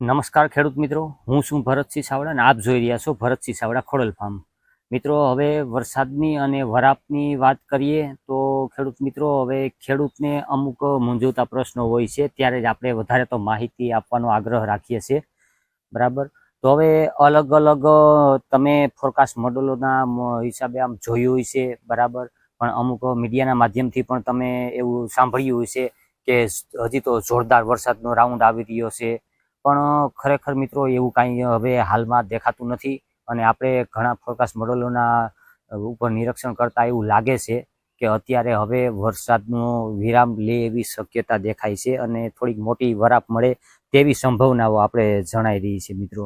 નમસ્કાર ખેડૂત મિત્રો. હું છું ભરતસિંહ સાવડા અને આપ જોઈ રહ્યા છો ભરતસિંહ સાવડા ખોડલ ફાર્મ. મિત્રો, હવે વરસાદની અને વરાપની વાત કરીએ તો ખેડૂત મિત્રો, હવે ખેડૂતને અમુક મૂંઝવતા પ્રશ્નો હોય છે. ત્યારે જ આપણે વધારે તો માહિતી આપવાનો આગ્રહ રાખીએ છીએ. બરાબર? તો હવે અલગ અલગ તમે ફોરકાસ્ટ મોડલોના હિસાબે આમ જોયું હોય છે બરાબર? પણ અમુક મીડિયાના માધ્યમથી પણ તમે એવું સાંભળ્યું હોય છે કે હજી તો જોરદાર વરસાદનો રાઉન્ડ આવી રહ્યો છે. પણ ખરેખર મિત્રો એવું કાંઈ હવે હાલમાં દેખાતું નથી અને આપણે ઘણા ફોરકાસ્ટ મોડલોના ઉપર નિરીક્ષણ કરતાં એવું લાગે છે કે અત્યારે હવે વરસાદનો વિરામ લે એવી શક્યતા દેખાય છે અને થોડીક મોટી વરાપ મળે તેવી સંભાવનાઓ આપણે જણાઈ રહી છે મિત્રો.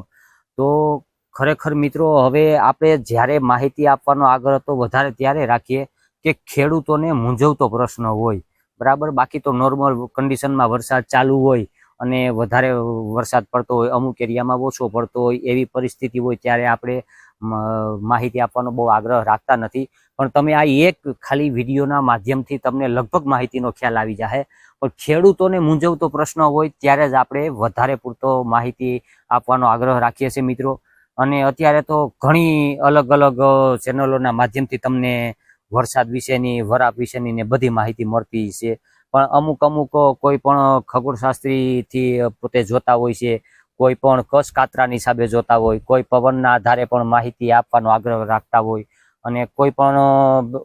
તો ખરેખર મિત્રો હવે આપણે જ્યારે માહિતી આપવાનો આગ્રહ તો વધારે ત્યારે રાખીએ કે ખેડૂતોને મૂંઝવતો પ્રશ્ન હોય. બરાબર? બાકી તો નોર્મલ કન્ડિશનમાં વરસાદ ચાલુ હોય અને વધારે વરસાદ પડતો હોય, અમુક એરિયામાં ઓછો પડતો હોય, એવી પરિસ્થિતિ હોય ત્યારે આપણે માહિતી આપવાનો બહુ આગ્રહ રાખતા નથી. પણ તમે આ એક ખાલી વિડીયોના માધ્યમથી તમને લગભગ માહિતીનો ખ્યાલ આવી જાય પણ ખેડૂતોને મૂંઝવતો પ્રશ્ન હોય ત્યારે જ આપણે વધારે પૂરતો માહિતી આપવાનો આગ્રહ રાખીએ છીએ મિત્રો. અને અત્યારે તો ઘણી અલગ અલગ ચેનલોના માધ્યમથી તમને વરસાદ વિશેની, વરાપ વિશેની ને બધી માહિતી મળતી છે. પણ અમુક અમુક કોઈ પણ ખગોળશાસ્ત્રીથી પોતે જોતા હોય છે, કોઈ પણ કસ કાતરાની હિસાબે જોતા હોય, કોઈ પવનના આધારે પણ માહિતી આપવાનો આગ્રહ રાખતા હોય અને કોઈ પણ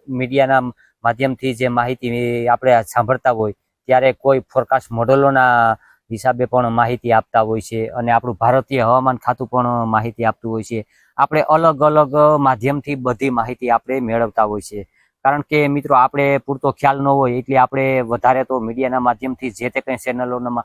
મીડિયાના માધ્યમથી જે માહિતી આપણે સાંભળતા હોય, ત્યારે કોઈ ફોરકાસ્ટ મોડલોના હિસાબે પણ માહિતી આપતા હોય છે અને આપણું ભારતીય હવામાન ખાતું પણ માહિતી આપતું હોય છે. આપણે અલગ અલગ માધ્યમથી બધી માહિતી આપણે મેળવતા હોય છે. કારણ કે મિત્રો આપણે પૂરતો ખ્યાલ ન હોય, એટલે આપણે વધારે તો મીડિયાના માધ્યમથી જે તે કંઈ ચેનલોના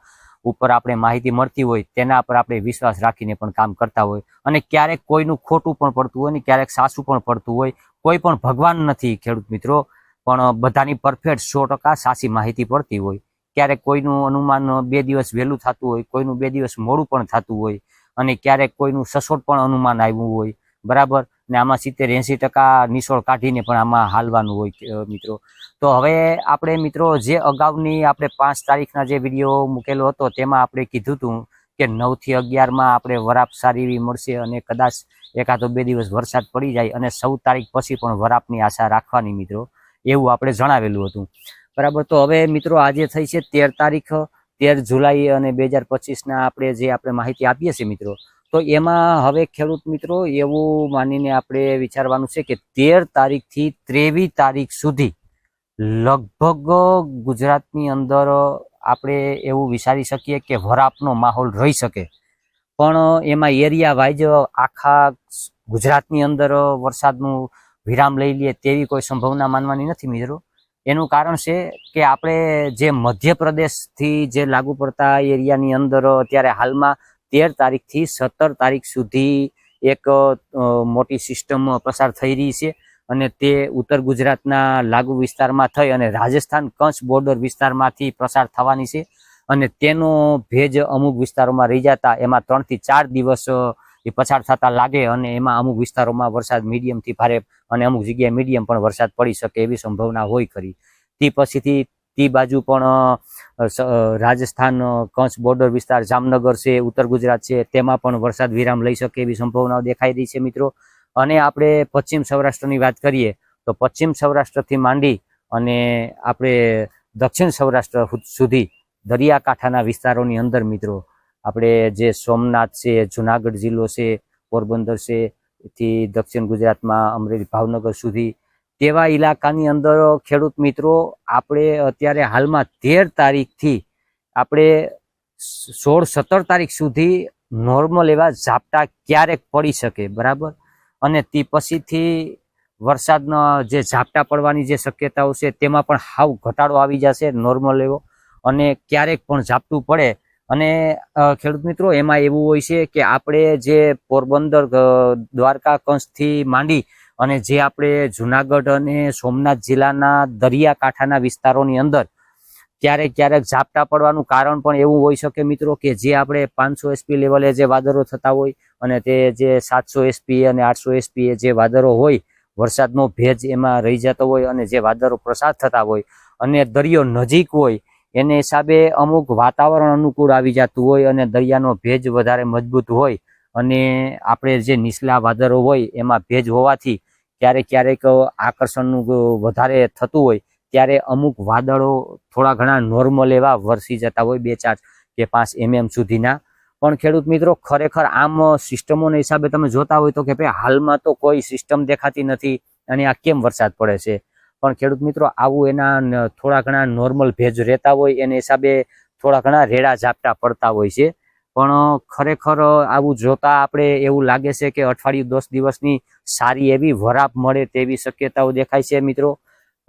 ઉપર આપણે માહિતી મળતી હોય, તેના પર આપણે વિશ્વાસ રાખીને પણ કામ કરતા હોય. અને ક્યારેક કોઈનું ખોટું પણ પડતું હોય ને ક્યારેક સાચું પણ પડતું હોય, કોઈ પણ ભગવાન નથી ખેડૂત મિત્રો, પણ બધાની પરફેક્ટ સો ટકા સાચી માહિતી પડતી હોય. ક્યારેક કોઈનું અનુમાન બે દિવસ વહેલું થતું હોય, કોઈનું બે દિવસ મોડું પણ થતું હોય, અને ક્યારેક કોઈનું સસોટ પણ અનુમાન આવ્યું હોય. બરાબર? ને આમાં સિત્તેર એંસી ટકા નિશોળ કાઢીને પણ આમાં હાલવાનું હોય મિત્રો. તો હવે આપણે, મિત્રો, જે અગાઉની આપણે પાંચ તારીખના જે વીડિયો મૂકેલો હતો, તેમાં આપણે કીધું હતું કે નવથી અગિયારમાં આપણે વરાપ સારી એવી મળશે અને કદાચ એકાદો બે દિવસ વરસાદ પડી જાય અને ચૌદ તારીખ પછી પણ વરાપની આશા રાખવાની, મિત્રો. એવું આપણે જણાવેલું હતું. બરાબર? તો હવે, મિત્રો, આજે થઈ છે તેર તારીખ. તેર જુલાઈ અને બે હજાર પચીસના આપણે જે આપણે માહિતી આપીએ છીએ મિત્રો, તો એમાં હવે ખેડૂત મિત્રો એવું માનીને આપણે વિચારવાનું છે કે તેર તારીખથી ત્રેવીસ તારીખ સુધી લગભગ ગુજરાતની અંદર આપણે એવું વિચારી શકીએ કે વરાપનો માહોલ રહી શકે. પણ એમાં એરિયા વાઇઝ આખા ગુજરાતની અંદર વરસાદનું વિરામ લઈ લઈએ તેવી કોઈ સંભાવના માનવાની નથી મિત્રો. એનું કારણ છે કે આપણે જે મધ્યપ્રદેશથી જે લાગુ પડતા એરિયાની અંદર, અત્યારે હાલમાં તેર તારીખથી સત્તર તારીખ સુધી એક મોટી સિસ્ટમ પસાર થઈ રહી છે અને તે ઉત્તર ગુજરાતના લાગુ વિસ્તારમાં થઈ અને રાજસ્થાન કચ્છ બોર્ડર વિસ્તારમાંથી પસાર થવાની છે અને તેનો ભેજ અમુક વિસ્તારોમાં રહી જતા એમાં ત્રણથી ચાર દિવસ એ પસાર થતા લાગે અને એમાં અમુક વિસ્તારોમાં વરસાદ મીડિયમથી ભારે અને અમુક જગ્યાએ મીડિયમ પણ વરસાદ પડી શકે એવી સંભાવના હોય ખરી. તે પછીથી તે બાજુ પણ રાજસ્થાન કચ્છ બોર્ડર વિસ્તાર, જામનગર છે, ઉત્તર ગુજરાત છે, તેમાં પણ વરસાદ વિરામ લઈ શકે એવી સંભાવનાઓ દેખાઈ રહી છે મિત્રો. અને આપણે પશ્ચિમ સૌરાષ્ટ્રની વાત કરીએ, તો પશ્ચિમ સૌરાષ્ટ્રથી માંડી અને આપણે દક્ષિણ સૌરાષ્ટ્ર સુધી દરિયાકાંઠાના વિસ્તારોની અંદર મિત્રો આપણે જે સોમનાથ છે, જુનાગઢ જિલ્લો છે, પોરબંદર છે, થી દક્ષિણ ગુજરાતમાં અમરેલી, ભાવનગર સુધી, તેવા ઇલાકાની અંદર ખેડૂત મિત્રો, આપણે અત્યારે હાલમાં તેર તારીખથી આપણે સોળ, સત્તર તારીખ સુધી નોર્મલ એવા ઝાપટા ક્યારેક પડી શકે, બરાબર? અને તે પછીથી વરસાદના જે ઝાપટા પડવાની જે શક્યતાઓ છે, તેમાં પણ હાવ ઘટાડો આવી જશે નોર્મલ એવો, અને ક્યારેક પણ ઝાપટું પડે અને ખેડૂત મિત્રો, એમાં એવું હોય છે કે આપણે જે પોરબંદર દ્વારકા કંસથી માંડી અને જે આપણે જુનાગઢ અને સોમનાથ જિલ્લાના દરિયાકાંઠાના વિસ્તારોની અંદર ક્યારેક ક્યારેક ઝાપટા પડવાનું કારણ પણ એવું હોઈ શકે મિત્રો કે જે આપણે પાંચસો એસપી લેવલે જે વાદળો થતા હોય અને તે જે સાતસો એસપી અને આઠસો એસપી જે વાદળો હોય, વરસાદનો ભેજ એમાં રહી જતો હોય અને જે વાદળો પ્રસાર થતા હોય અને દરિયો નજીક હોય એને હિસાબે અમુક વાતાવરણ અનુકૂળ આવી જતું હોય અને દરિયાનો ભેજ વધારે મજબૂત હોય અને આપણે જે નીચલા વાદળો હોય એમાં ભેજ હોવાથી ક્યારેક ક્યારેક આકર્ષણનું વધારે થતું હોય ત્યારે અમુક વાદળો થોડા ઘણા નોર્મલ એવા વરસી જતા હોય બે ચાર કે પાંચ એમએમ સુધીના. પણ ખેડૂત મિત્રો, ખરેખર આમ સિસ્ટમોના હિસાબે તમે જોતા હોય તો કે ભાઈ હાલમાં તો કોઈ સિસ્ટમ દેખાતી નથી અને આ કેમ વરસાદ પડે છે? પણ ખેડૂત મિત્રો, આવું એના થોડા ઘણા નોર્મલ ભેજ રહેતા હોય, એને હિસાબે થોડા ઘણા રેડા ઝાપટા પડતા હોય છે. પણ ખરેખર આવું જોતા આપણે એવું લાગે છે કે અઠવાડિયું દસ દિવસની સારી એવી વરાપ મળે તેવી શક્યતાઓ દેખાય છે મિત્રો.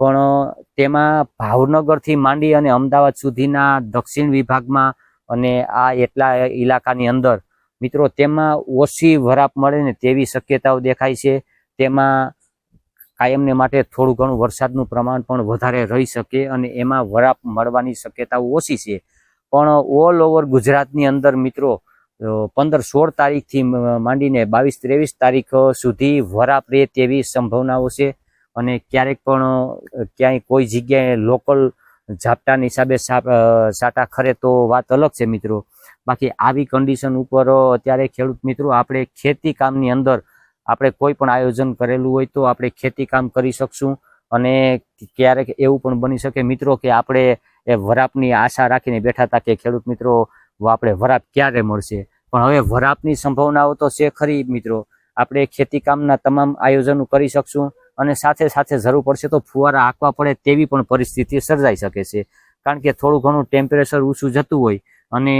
પણ તેમાં ભાવનગરથી માંડી અને અમદાવાદ સુધીના દક્ષિણ વિભાગમાં અને આ એટલા ઇલાકાની અંદર મિત્રો, તેમાં ઓછી વરાપ મળે ને તેવી શક્યતાઓ દેખાય છે. તેમાં કાયમને માટે થોડું ઘણું વરસાદનું પ્રમાણ પણ વધારે રહી શકે અને એમાં વરાપ મળવાની શક્યતાઓ ઓછી છે. પણ ઓલ ઓવર ગુજરાતની અંદર મિત્રો પંદર સોળ તારીખથી માંડીને બાવીસ ત્રેવીસ તારીખ સુધી વરાપ રહે તેવી સંભાવનાઓ છે. અને ક્યારેક પણ ક્યાંય કોઈ જગ્યાએ લોકલ ઝાપટાની હિસાબે સાટા ખરે તો વાત અલગ છે મિત્રો. બાકી આવી કન્ડિશન ઉપર અત્યારે ખેડૂત મિત્રો, આપણે ખેતી કામની અંદર આપણે કોઈ પણ આયોજન કરેલું હોય તો આપણે ખેતી કામ કરી શકશું અને ક્યારેક એવું પણ બની શકે મિત્રો કે આપણે એ વરાપની આશા રાખીને બેઠા હતા કે ખેડૂત મિત્રો આપણે વરાપ ક્યારે મળશે? પણ હવે વરાપની સંભાવનાઓ તો છે ખરી મિત્રો. આપણે ખેતી કામના તમામ આયોજનો કરી શકશું અને સાથે સાથે જરૂર પડશે તો ફુવારા આંકવા પડે તેવી પણ પરિસ્થિતિ સર્જાઈ શકે છે. કારણ કે થોડું ઘણું ટેમ્પરેચર ઊંચું જતું હોય અને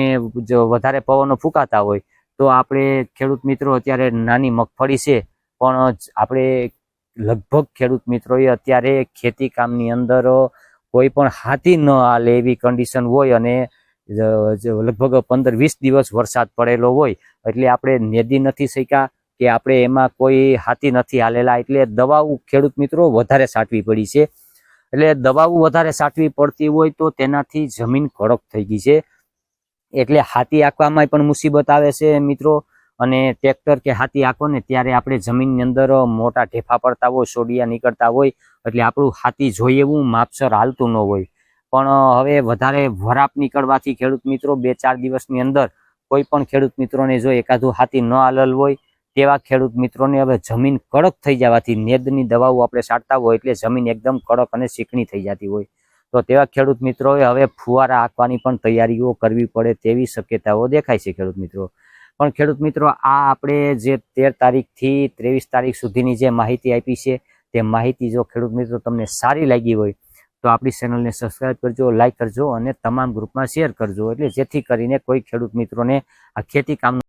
વધારે પવનો ફૂંકાતા હોય તો આપણે ખેડૂત મિત્રો અત્યારે નાની મગફળી છે, પણ આપણે લગભગ ખેડૂત મિત્રોએ અત્યારે ખેતી કામની અંદર કોઈ પણ હાથી ન હાલે એવી કન્ડિશન હોય અને લગભગ પંદર વીસ દિવસ વરસાદ પડેલો હોય, એટલે આપણે નેદી નથી શક્યા કે આપણે એમાં કોઈ હાથી નથી હાલેલા, એટલે દવાઓ ખેડૂત મિત્રો વધારે સાટવી પડી છે. એટલે દવાઓ વધારે સાટવી પડતી હોય તો તેનાથી જમીન કડક થઈ ગઈ છે. એટલે હાથી આંકવામાં પણ મુસીબત આવે છે મિત્રો. અને ટ્રેક્ટર કે હાથી આંકો ને ત્યારે આપણે જમીનની અંદર મોટા ઢેફા પડતા હોય, સોડિયા નીકળતા હોય, એટલે આપણું હાથી જોઈએ એવું માપસર હાલતું ન હોય. પણ હવે વધારે વરાપ નીકળવાથી ખેડૂત મિત્રો બે ચાર દિવસની અંદર કોઈ પણ ખેડૂત મિત્રોને જો એકાદું હાથી ન હાલલ હોય, તેવા ખેડૂત મિત્રોને હવે જમીન કડક થઈ જવાથી નેદની દવાઓ આપણે છાંટતા હોય, એટલે જમીન એકદમ કડક અને ચીકણી થઈ જતી હોય. તો તેવા ખેડૂત મિત્રોએ હવે ફુવારા આંકવાની પણ તૈયારીઓ કરવી પડે તેવી શક્યતાઓ દેખાય છે ખેડૂત મિત્રો. પણ ખેડૂત મિત્રો, આ આપણે જે તેર તારીખથી ત્રેવીસ તારીખ સુધીની જે માહિતી આપી છે, તે માહિતી જો ખેડૂત મિત્રો તમને સારી લાગી હોય, તો આપણી ચેનલને સબસ્ક્રાઇબ કરજો લાઇક કરજો અને તમામ ગ્રુપમાં શેર કરજો. એટલે જેથી કરીને કોઈ ખેડૂત મિત્રોને આ ખેતી કામ